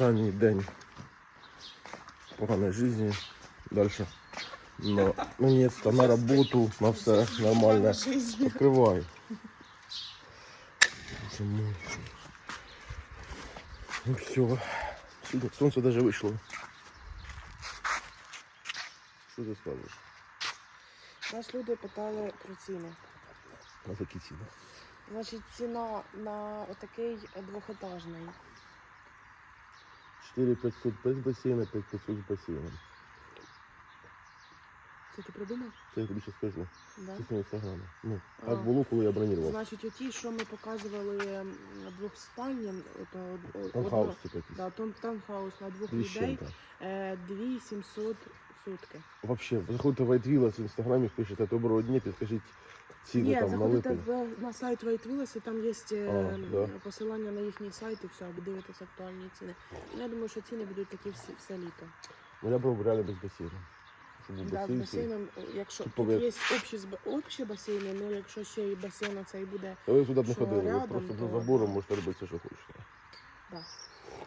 Останній день поганої житті. Дальше. На, наконец-то на роботу, на все нормально. Боже. Ну все. Солнце даже вышло. Що ти скажеш? Нас люди питали про ціни. На такі ціни. Значить, ціна на отакий двохетажний. 4500 без басейна, 5500 з басейном. Це ти придумав? Це я тобі ще скажу. Да. Це з інстаграму. Ну, А. так було, коли я бронював. Значить, оті, що ми показували м, двохспальні, ото од- од- Таунхаус, типу якийсь. да, тон- таунхаус на двох Дві з людей чим-то. е, 2700 сутки. Вообще, заходите в White в інстаграмі, пишете доброго дня, підкажіть ціни Ні, там на заходите в, на сайт White і там є е, А, да. посилання на їхній сайт і все, ви дивитесь актуальні ціни. Я думаю, що ціни будуть такі всі, все літо. Ну я брав реально без басейну. Щоб був Да, з басейн. свій. басейном, е, якщо Типу, тут ви- є общі, зб- общі басейни, ну якщо ще і басейн цей буде, Та ви туди б не Що ходили, ви рядом, просто то за забором можете робити все, що хочете. да.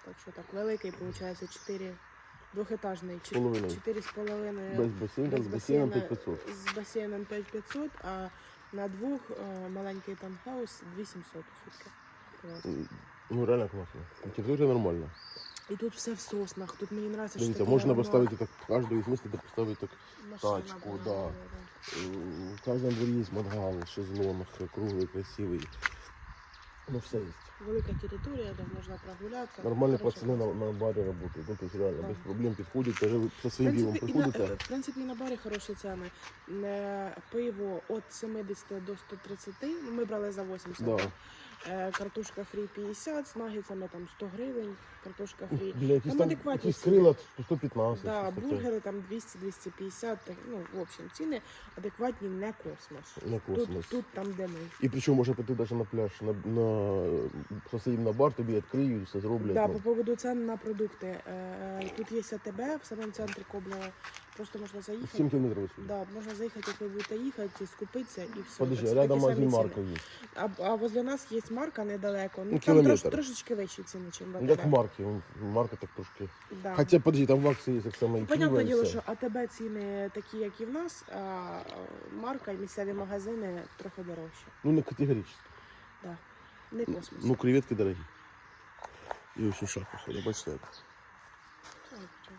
Так що так, великий, виходить, 4 двохетажний, Половиною. 4 з половиною Без басейна, з басейном. 5500. з басейном 5500, а на двох е, маленький пентхаус 2700 у сутки. Ну реально класно. Територія нормальна. І тут все в соснах, тут мені що Дивіться, що можна поставити так, кожного із міста поставити так. машина тачку, да. В кожному дворі є мангал, шезлонг, круглий, красивий. Ну все є. Велика територія, де можна прогулятися. Нормальні Коротше, пацани на, на барі працюють. Ну, тобто реально Да. без проблем підходять, даже ви со своїм ділом і на, приходите. в принципі, і на барі хороші ціни. Е, Пиво від 70 до 130, ну, ми брали за 80. Да. Е, Картошка фрі 50, з наггетсами там 100 гривень, картошка фрі. Бля, якісь Там там адекватні якісь ціни. крила 115. Да, щось таке. бургери там 200-250, так, ну, в общем, ціни адекватні, не космос. На космос. Тут, тут там, де ми. І причому може піти навіть на пляж, на, на посадів на бар, тобі відкриють, все зроблять. Да, ну. по поводу цен на продукти. Е, Тут є АТБ в самому центрі Коблева. Просто можна заїхати. 7 кілометрів. Да, можна заїхати, як ви будете їхати, скупитися і все. Подожди, Це рядом самі Марка є. А, а возле нас є марка недалеко. Ну, Ну, там трош, кілометр. трошечки вищі ціни, ніж в Ну. Як Марки, Марка так трошки. Да. Хоча, подожди, там в акції є так само і пиво, Понятне і діло, все. що АТБ ціни такі, як і в нас, а марка і місцеві магазини трохи дорожчі. Ну, не категорично. Да. Не космос. Ну, креветки дорогі. І ось у шапку, бачите як. Так, так.